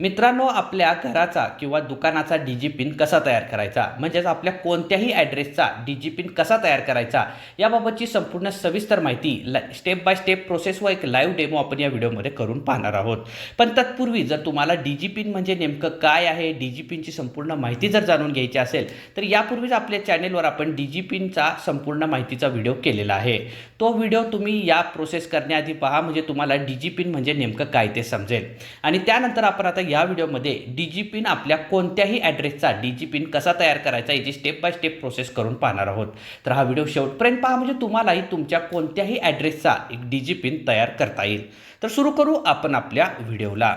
मित्रांनो आपल्या घराचा किंवा दुकानाचा डी जी पिन कसा तयार करायचा? म्हणजेच आपल्या कोणत्याही ॲड्रेसचा डी जी पिन कसा तयार करायचा? याबाबतची संपूर्ण सविस्तर माहिती स्टेप बाय स्टेप प्रोसेस व एक लाईव्ह डेमो आपण या व्हिडिओमध्ये करून पाहणार आहोत. पण तत्पूर्वी जर तुम्हाला डी जी पिन म्हणजे नेमकं काय आहे डी जी पिनची संपूर्ण माहिती जर जाणून घ्यायची असेल तर यापूर्वीच आपल्या चॅनेलवर आपण डी जी पिनचा संपूर्ण माहितीचा व्हिडिओ केलेला आहे. तो व्हिडिओ तुम्ही या प्रोसेस करण्याआधी पहा म्हणजे तुम्हाला डी जी पिन म्हणजे नेमकं काय ते समजेल. आणि त्यानंतर आपण आता या व्हिडिओमध्ये डी जी पिन आपल्या कोणत्याही ॲड्रेसचा डी जी पिन कसा तयार करायचा याची स्टेप बाय स्टेप प्रोसेस करून पाहणार आहोत. तर हा व्हिडिओ शेवटपर्यंत पहा म्हणजे तुम्हालाही तुमच्या कोणत्याही ॲड्रेसचा एक डी जी पिन तयार करता येईल. तर सुरू करू आपण आपल्या व्हिडिओला.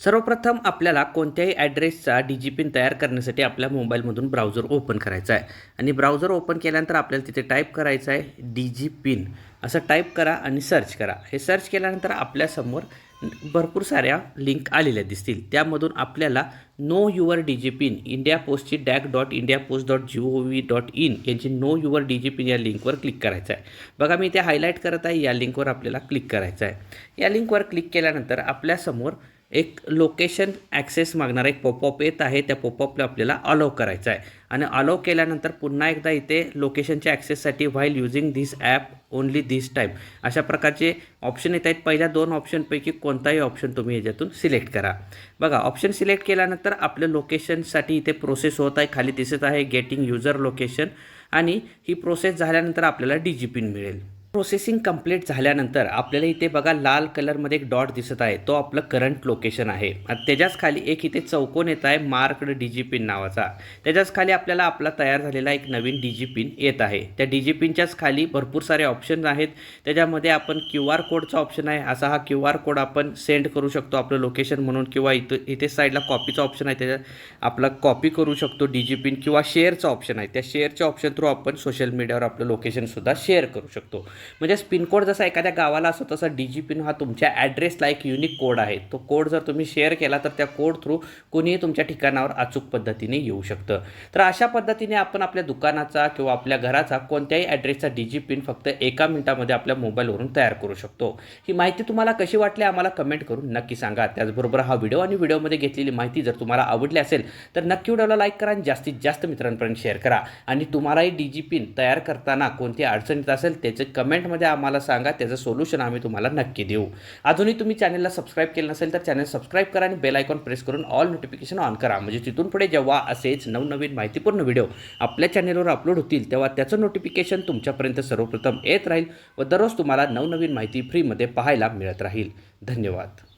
सर्वप्रथम आपल्याला कोणत्याही ॲड्रेसचा डी जी पिन तयार करण्यासाठी आपल्या मोबाईलमधून ब्राउझर ओपन करायचा आहे. आणि ब्राउझर ओपन केल्यानंतर आपल्याला तिथे टाईप करायचं आहे डी जी पिन असं टाईप करा आणि सर्च करा. हे सर्च केल्यानंतर आपल्यासमोर भरपूर साऱ्या लिंक आलेल्या दिसतील. त्यामधून आपल्याला know your D G pin India पोस्टची Dak dot India post dot G O V dot in यांची know your D G pin या लिंकवर क्लिक करायचं आहे. बघा मी ते हायलाईट करत आहे. या लिंकवर आपल्याला क्लिक करायचं आहे. या लिंकवर क्लिक केल्यानंतर आपल्यासमोर एक लोकेशन ॲक्सेस मागणारा एक पॉपअप येत आहे. त्या पॉपअपला आपल्याला अलाव करायचं आहे. आणि अलाव केल्यानंतर पुन्हा एकदा इथे लोकेशनच्या ॲक्सेससाठी while using this app only this time अशा प्रकारचे ऑप्शन येत आहेत. पहिल्या दोन ऑप्शनपैकी कोणताही ऑप्शन तुम्ही याच्यातून सिलेक्ट करा. बघा ऑप्शन सिलेक्ट केल्यानंतर आपलं लोकेशनसाठी इथे प्रोसेस होत आहे. खाली दिसत आहे गेटिंग युजर लोकेशन आणि ही प्रोसेस झाल्यानंतर आपल्याला डी जी पिन मिळेल. प्रोसेसिंग कंप्लीट झाल्यानंतर आपल्याला इथे बघा लाल कलरमध्ये एक डॉट दिसत आहे. तो आपलं करंट लोकेशन आहे. त्याच्याच खाली एक इथे चौकोन येत आहे मार्कड डी जी पिन नावाचा. त्याच्याच खाली आपल्याला आपला तयार झालेला एक नवीन डी जी पिन येत आहे. त्या डी जी पिनच्याच खाली भरपूर सारे ऑप्शन आहेत. त्याच्यामध्ये आपण क्यू आर कोडचा ऑप्शन आहे. असा हा क्यू आर कोड आपण सेंड करू शकतो आपलं लोकेशन म्हणून किंवा इथं इथे साईडला कॉपीचा ऑप्शन आहे. त्याच्यात आपला कॉपी करू शकतो डी जी पिन किंवा शेअरचा ऑप्शन आहे. त्या शेअरच्या ऑप्शन थ्रू आपण सोशल मीडियावर आपलं लोकेशनसुद्धा शेअर करू शकतो. म्हणजे पिनकोड जसा एखाद्या गावाला असतो तसा डी जी पिन हा तुमच्या ॲड्रेसला एक युनिक कोड आहे. तो कोड जर तुम्ही शेअर केला तर त्या कोड थ्रू कोणीही तुमच्या ठिकाणावर अचूक पद्धतीने येऊ शकतं. तर अशा पद्धतीने आपण आपल्या दुकानाचा किंवा आपल्या घराचा कोणत्याही ॲड्रेसचा डी जी पिन फक्त एका मिनिटामध्ये आपल्या मोबाईलवरून तयार करू शकतो. ही माहिती तुम्हाला कशी वाटली आम्हाला कमेंट करून नक्की सांगा. त्याचबरोबर हा व्हिडिओ आणि व्हिडिओमध्ये घेतलेली माहिती जर तुम्हाला आवडली असेल तर नक्की व्हिडिओला लाईक करा आणि जास्तीत जास्त मित्रांपर्यंत शेअर करा. आणि तुम्हालाही डी जी पिन तयार करताना कोणती अडचण येत असेल त्याचे कमेंट कमेंटमध्ये आम्हाला सांगा त्याचं सोल्युशन आम्ही तुम्हाला नक्की देऊ. अजूनही तुम्ही चॅनलला सबस्क्राईब केलं नसेल तर चॅनल सबस्क्राईब करा आणि बेल आयकॉन प्रेस करून ऑल नोटिफिकेशन ऑन करा. म्हणजे तिथून पुढे जेव्हा असेच नवनवीन माहितीपूर्ण व्हिडिओ आपल्या चॅनलवर अपलोड होतील तेव्हा त्याचं नोटिफिकेशन तुमच्यापर्यंत सर्वप्रथम येत राहील व दररोज तुम्हाला नवनवीन माहिती फ्रीमध्ये पाहायला मिळत राहील. धन्यवाद.